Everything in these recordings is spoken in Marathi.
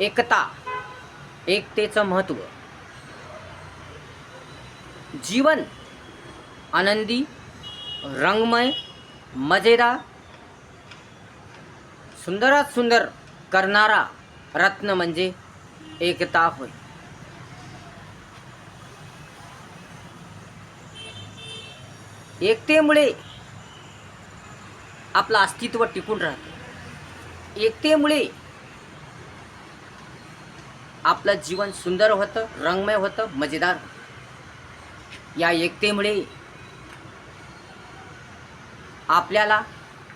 एकता एकतेचं महत्त्व. जीवन आनंदी रंगमय मजेदार सुंदरात सुंदर करणारा रत्न म्हणजे एकता होय. एकतेमुळे आपलं अस्तित्व टिकून राहतं. एकतेमुळे आपलं जीवन सुंदर होतं रंगमय होतं मजेदार होतं. या एकतेमुळे आपल्याला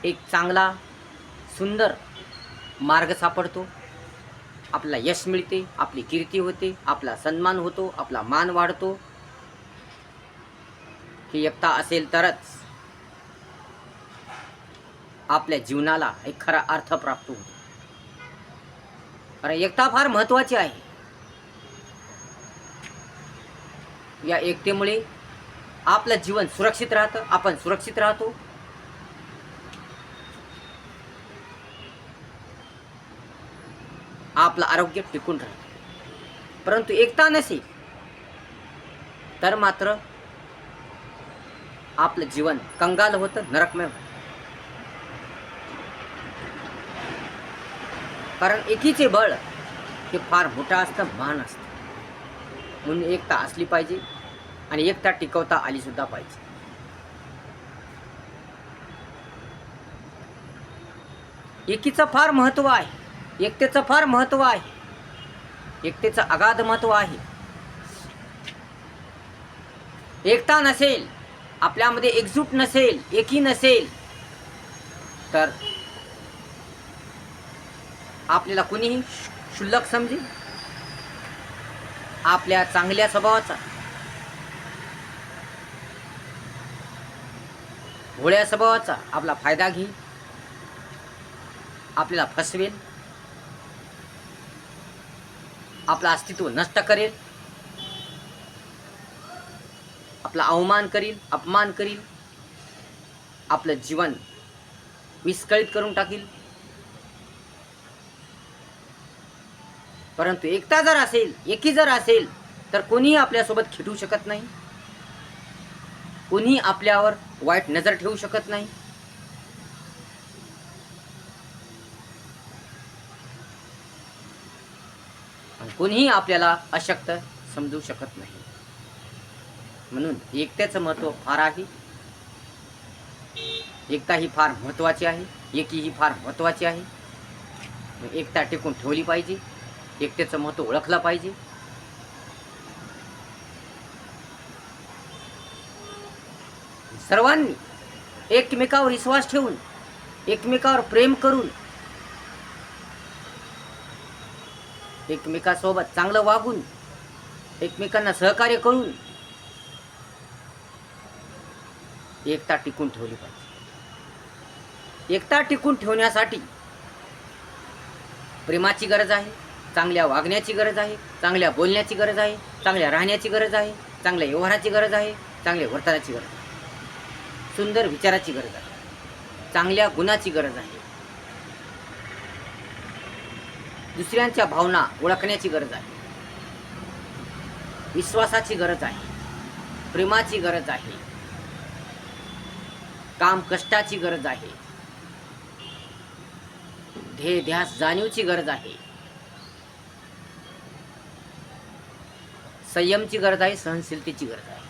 एक चांगला सुंदर मार्ग सापडतो. आपला यश मिळते आपली कीर्ती होते आपला सन्मान होतो आपला मान वाढतो. ही एकता असेल तरच आपल्या जीवनाला एक खरा अर्थ प्राप्त होतो. कारण एकता फार महत्त्वाची आहे. या एकतेमुळे आपलं जीवन सुरक्षित राहतं आपण सुरक्षित राहतो. आपलं आरोग्य टिकून राहतं. परंतु एकता नसेल तर मात्र आपलं जीवन कंगाल होतं नरकमय होतं. कारण एकीचे बळ हे फार मोठं असतं महान असतं. म्हणून एकता असली पाहिजे आणि एकता टिकवता आली सुद्धा पाहिजे. एकीचं फार महत्त्व आहे एकतेचं फार महत्त्व आहे एकतेचं अगाध महत्त्व आहे. एकता नसेल आपल्यामध्ये एकजूट नसेल एकी नसेल तर आपल्याला कुणीही क्षुल्लक समजेल. आपल्या चांगल्या स्वभावाचा. भोळ्या स्वभावाचा आपला फायदा घे आपल्याला फसवेल. आपलं अस्तित्व नष्ट करेल. आपला अवमान करील अपमान करील. आपलं जीवन विस्कळीत करून टाकील. परंतु एकता जर असेल एकी जर असेल तर कोणीही आपल्यासोबत खिटू शकत नाही. कोणीही आपल्यावर वाईट नजर ठेवू शकत नाही. कोणीही आपल्याला अशक्त समजू शकत नाही. म्हणून एकतेचं महत्त्व फार आहे. एकता ही फार महत्त्वाची आहे. एकी ही फार महत्त्वाची आहे. एकता टिकून ठेवली पाहिजे. एकट्याचं महत्त्व ओळखलं पाहिजे. सर्वांनी एकमेकावर विश्वास ठेवून एकमेकावर प्रेम करून एकमेकासोबत चांगलं वागून एकमेकांना सहकार्य करून एकता टिकून ठेवली पाहिजे. एकता टिकून ठेवण्यासाठी प्रेमाची गरज आहे. चांगल्या वागण्याची गरज आहे चांगल्या बोलण्याची गरज आहे चांगल्या राहण्याची गरज आहे चांगल्या व्यवहाराची गरज आहे चांगल्या वर्तनाची गरज आहे. सुंदर विचाराची गरज आहे चांगल्या गुणाची गरज आहे. दुसऱ्यांच्या भावना ओळखण्याची गरज आहे. विश्वासाची गरज आहे प्रेमाची गरज आहे काम कष्टाची गरज आहे ध्येय ध्यास जाणीवची गरज आहे. संयमची गरज आहे सहनशीलतेची गरज आहे.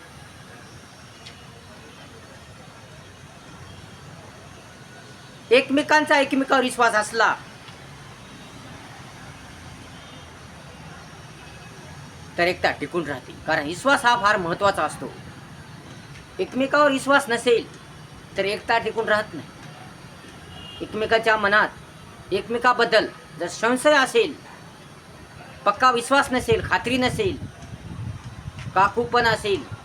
एकमेकांचा एकमेकावर विश्वास असला तर एकता टिकून राहते. कारण विश्वास हा फार महत्त्वाचा असतो. एकमेकावर विश्वास नसेल तर एकता टिकून राहत नाही. एकमेकाच्या मनात एकमेकाबद्दल जर संशय असेल पक्का विश्वास नसेल खात्री नसेल काकूपण असेल.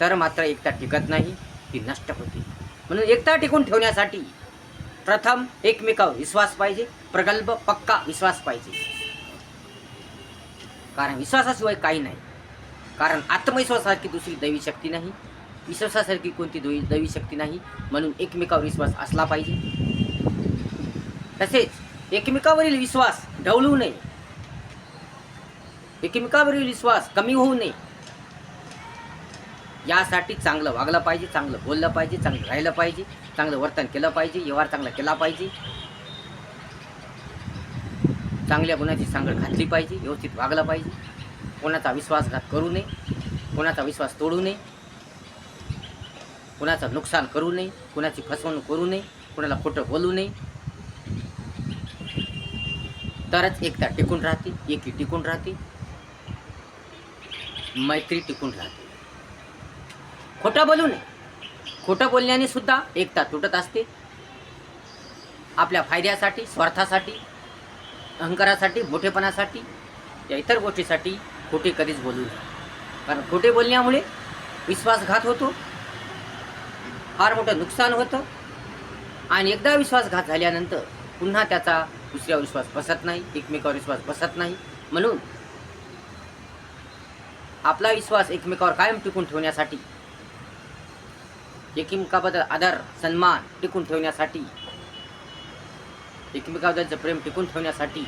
तर मात्र एकता टिकत नाही ती नष्ट होते. म्हणून एकता टिकून ठेवण्यासाठी प्रथम एकमेकावर विश्वास पाहिजे प्रगल्भ पक्का विश्वास पाहिजे. कारण विश्वासाशिवाय काही नाही. कारण आत्मविश्वासासारखी दुसरी दैवी शक्ती नाही. विश्वासासारखी कोणती दुई दैवी शक्ती नाही. म्हणून एकमेकावर विश्वास असला पाहिजे. तसेच एकमेकावरील विश्वास ढवळू नये. एकमेकावरील विश्वास कमी होऊ नये. यासाठी चांगलं वागलं पाहिजे चांगलं बोललं पाहिजे चांगलं राहिलं पाहिजे चांगलं वर्तन केलं पाहिजे व्यवहार चांगला केला पाहिजे. चांगल्या गुणाची सांगड घातली पाहिजे व्यवस्थित वागलं पाहिजे. कोणाचा विश्वासघात करू नये कोणाचा विश्वास तोडू नये. कोणाचं नुकसान करू नये कोणाची फसवणूक करू नये कोणाला खोटं बोलू नये. तरच एकता टिकून राहते एकी टिकून राहते. मैत्री टिकून राहते. खोटं बोलू नये. खोटं बोलण्याने सुद्धा एकता तुटत असते. आपल्या फायद्यासाठी स्वार्थासाठी अहंकारासाठी मोठेपणासाठी या इतर गोष्टीसाठी खोटे कधीच बोलू नये. कारण खोटे बोलण्यामुळे विश्वासघात होतो. फार मोठं नुकसान होतं. आणि एकदा विश्वासघात झाल्यानंतर पुन्हा त्याचा दुसऱ्यावर विश्वास बसत नाही एकमेकावर विश्वास बसत नाही. म्हणून आपला विश्वास एकमेकावर कायम टिकून ठेवण्यासाठी. एकमेकाबद्दल आदर सन्मान टिकून ठेवण्यासाठी. एकमेकाबद्दलचं प्रेम टिकून ठेवण्यासाठी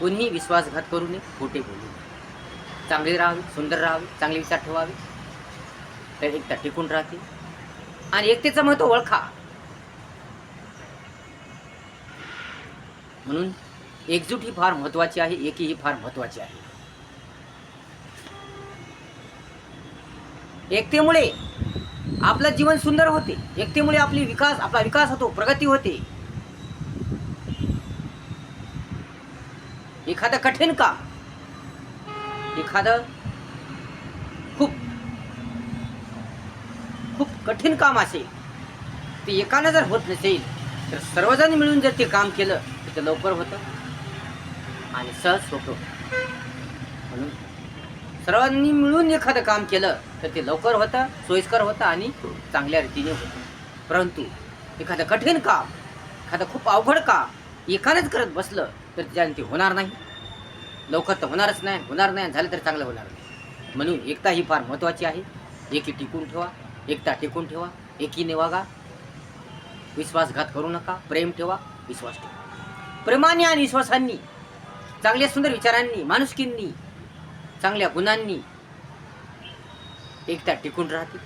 कोणीही विश्वासघात करू नये खोटे बोलू नये. चांगले राहावे सुंदर राहावे चांगले विचार ठेवावे तर एकता टिकून राहते. आणि एकतेचं महत्त्व ओळखा. म्हणून एकजूट ही फार महत्वाची आहे एकी ही फार महत्वाची आहे. एकतेमुळे आपलं जीवन सुंदर होते. एकतेमुळे आपली विकास आपला विकास होतो प्रगती होते. एखादं कठीण काम एखादं खूप खूप कठीण काम असेल ते एकानं जर होत नसेल तर सर्वजण मिळून जर ते काम केलं तर ते लवकर होतं आणि सहज सोपं म्हणून सर्वांनी मिळून एखादं काम केलं तर ते लवकर होतं सोयीस्कर होतं आणि चांगल्या रीतीने होतं. परंतु एखादं कठीण काम एखादं खूप अवघड काम एकानेच करत बसलं तर त्याने ते होणार नाही. लवकर तर होणारच नाही होणार नाही झालं तर चांगलं होणार नाही. म्हणून एकता ही फार महत्त्वाची आहे. एकी टिकून ठेवा एकता टिकून ठेवा एकीने वागा. विश्वासघात करू नका प्रेम ठेवा विश्वास ठेवा. प्रेमाने आणि विश्वासांनी चांगल्या सुंदर विचारांनी माणुसकींनी चांगल्या गुणांनी एकता टिकून राहते.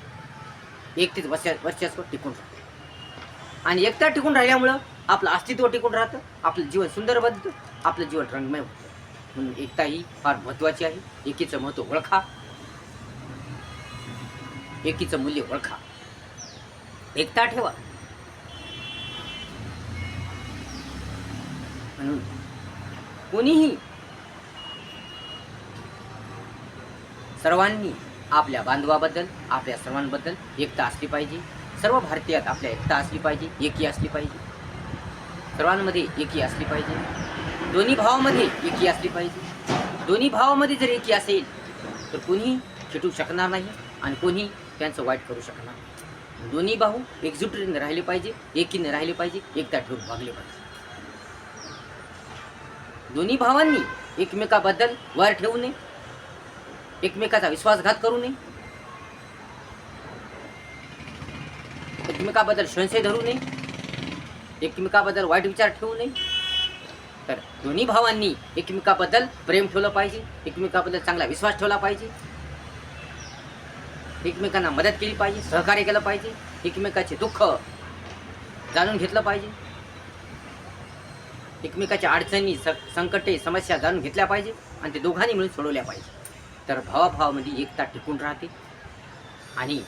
एकटीच वर्षा वर्चस्व टिकून राहते. आणि एकता टिकून राहिल्यामुळं आपलं अस्तित्व टिकून राहतं आपलं जीवन सुंदर बनतं आपलं जीवन रंगमय होतं म्हणून एकता ही फार महत्त्वाची आहे. एकीचं महत्त्व ओळखा. एकीचं मूल्य ओळखा. एकता ठेवा. म्हणून कोणीही सर्वांनी आपल्या बांधवाबद्दल आपल्या सर्वांबद्दल एकता असली पाहिजे. सर्व भारतीयात आपल्या एकता असली पाहिजे एकी असली पाहिजे. सर्वांमध्ये एकी असली पाहिजे. दोन्ही भावामध्ये एकी असली पाहिजे. दोन्ही भावामध्ये जर एकी असेल तर कोणी चिटू शकणार नाही आणि कोणी त्यांचं वाईट करू शकणार दोन्ही भाऊ एकजुटीने राहिले पाहिजे एकीने राहिले पाहिजे एकता ठेवून भागले पाहिजे. दोन्ही भावांनी एकमेकाबद्दल वर ठेवू नये. एकमेकाचा विश्वासघात करू नये. एकमेकाबद्दल संशय धरू नये. एकमेकाबद्दल वाईट विचार ठेवू नये. तर दोन्ही भावांनी एकमेकाबद्दल प्रेम ठेवलं पाहिजे. एकमेकाबद्दल चांगला विश्वास ठेवला पाहिजे. एकमेकांना मदत केली पाहिजे सहकार्य केलं पाहिजे. एकमेकाचे दुःख जाणून घेतलं पाहिजे. एकमेकाच्या अडचणी संकटे समस्या जाणून घेतल्या पाहिजे आणि ते दोघांनी मिळून सोडवल्या पाहिजे. तर भावाभावामध्ये एकता टिकून राहते. आणि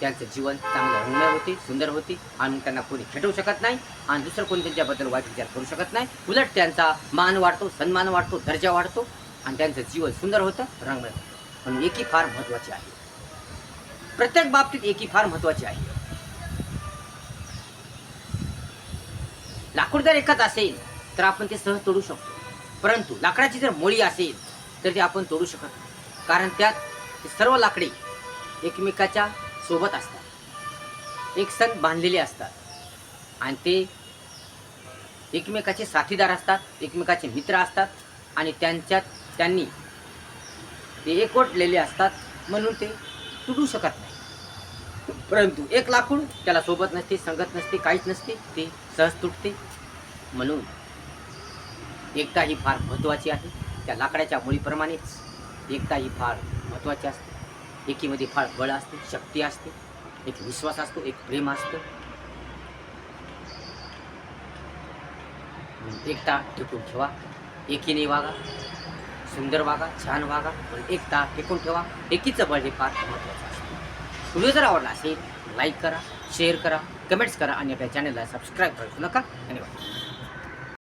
त्यांचं जीवन चांगलं रंगमय होते सुंदर होते. आणि त्यांना कोणी खेटवू शकत नाही आणि दुसरं कोणी त्यांच्याबद्दल वाईट विचार करू शकत नाही. उलट त्यांचा मान वाढतो सन्मान वाढतो दर्जा वाढतो आणि त्यांचं जीवन सुंदर होतं रंगमय होतं. म्हणून एकी फार महत्त्वाची आहे. प्रत्येक बाबतीत एकी फार महत्त्वाची आहे. लाकूड जर एकच असेल तर आपण ते सहज तोडू शकतो. परंतु लाकडाची जर मोळी असेल तर ते आपण तोडू शकत नाही. कारण त्यात सर्व लाकडी एकमेकाच्या सोबत असतात. एक सण बांधलेले असतात. आणि ते एकमेकाचे साथीदार असतात एकमेकाचे मित्र असतात आणि त्यांच्यात त्यांनी ते एकवटलेले असतात म्हणून ते तुटू शकत नाही. परंतु एक लाकूड त्याला सोबत नसते संगत नसते काहीच नसते ते सहज तुटते. म्हणून एकता ही फार महत्त्वाची आहे. त्या लाकडाच्या मुळीप्रमाणेच एकता ही फार महत्त्वाची असते. एकीमध्ये फार बळ असते शक्ती असते एक विश्वास असतो एक प्रेम असतं. एकता टिकून ठेवा एकीने वागा सुंदर वागा छान वागा पण एकता टिकून ठेवा. एकीचं बळ हे फार महत्त्वाचं असतं. व्हिडिओ जर आवडला असेल लाईक करा शेअर करा कमेंट्स करा आणि आपल्या चॅनलला सबस्क्राईब करू नका. धन्यवाद.